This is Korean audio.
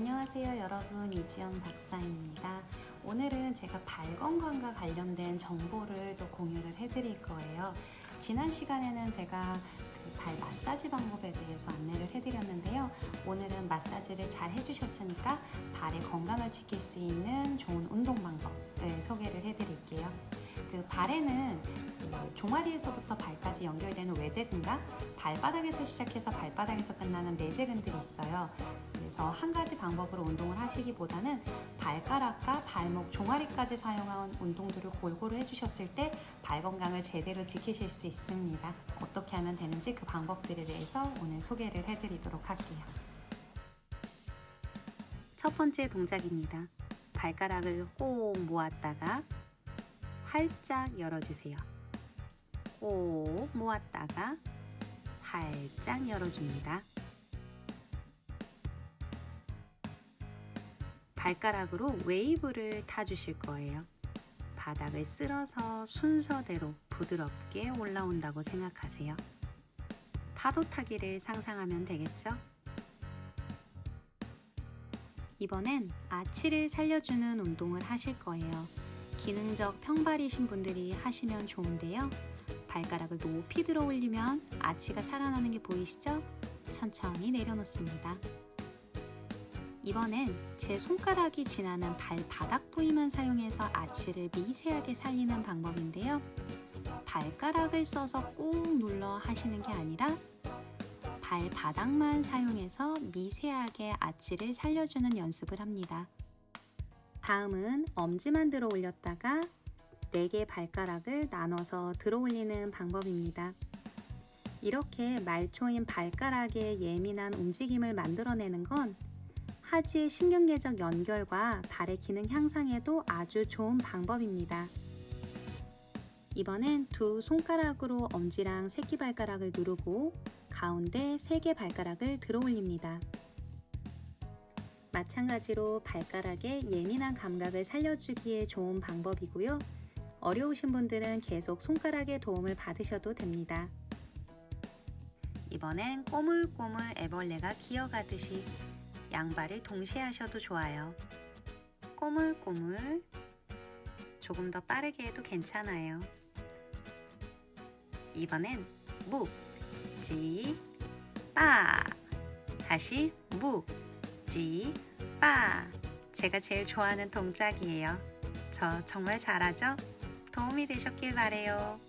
안녕하세요 여러분 이지연 박사입니다. 오늘은 제가 발 건강과 관련된 정보를 또 공유를 해드릴 거예요. 지난 시간에는 제가 그 발 마사지 방법에 대해서 안내를 해드렸는데요. 오늘은 마사지를 잘 해주셨으니까 발의 건강을 지킬 수 있는 좋은 운동 방법을 소개를 해드릴게요. 그 발에는 그 종아리에서부터 발까지 연결되는 외제근과 발바닥에서 시작해서 발바닥에서 끝나는 내제근들이 있어요. 그래서 한 가지 방법으로 운동을 하시기보다는 발가락과 발목, 종아리까지 사용한 운동들을 골고루 해주셨을 때 발 건강을 제대로 지키실 수 있습니다. 어떻게 하면 되는지 그 방법들에 대해서 오늘 소개를 해드리도록 할게요. 첫 번째 동작입니다. 발가락을 꼭 모았다가 활짝 열어주세요. 꼭 모았다가 활짝 열어줍니다. 발가락으로 웨이브를 타주실 거예요. 바닥을 쓸어서 순서대로 부드럽게 올라온다고 생각하세요. 파도 타기를 상상하면 되겠죠? 이번엔 아치를 살려주는 운동을 하실 거예요. 기능적 평발이신 분들이 하시면 좋은데요. 발가락을 높이 들어 올리면 아치가 살아나는 게 보이시죠? 천천히 내려놓습니다. 이번엔 제 손가락이 지나는 발바닥 부위만 사용해서 아치를 미세하게 살리는 방법인데요. 발가락을 써서 꾹 눌러 하시는 게 아니라 발바닥만 사용해서 미세하게 아치를 살려주는 연습을 합니다. 다음은 엄지만 들어 올렸다가 4개 발가락을 나눠서 들어 올리는 방법입니다. 이렇게 말초인 발가락의 예민한 움직임을 만들어내는 건 하지의 신경계적 연결과 발의 기능 향상에도 아주 좋은 방법입니다. 이번엔 두 손가락으로 엄지랑 새끼발가락을 누르고 가운데 세 개 발가락을 들어 올립니다. 마찬가지로 발가락의 예민한 감각을 살려주기에 좋은 방법이고요. 어려우신 분들은 계속 손가락의 도움을 받으셔도 됩니다. 이번엔 꼬물꼬물 애벌레가 기어가듯이 양발을 동시에 하셔도 좋아요. 꼬물꼬물 조금 더 빠르게 해도 괜찮아요. 이번엔 묵, 지, 빠 다시 묵, 지, 빠 제가 제일 좋아하는 동작이에요. 저 정말 잘하죠? 도움이 되셨길 바래요.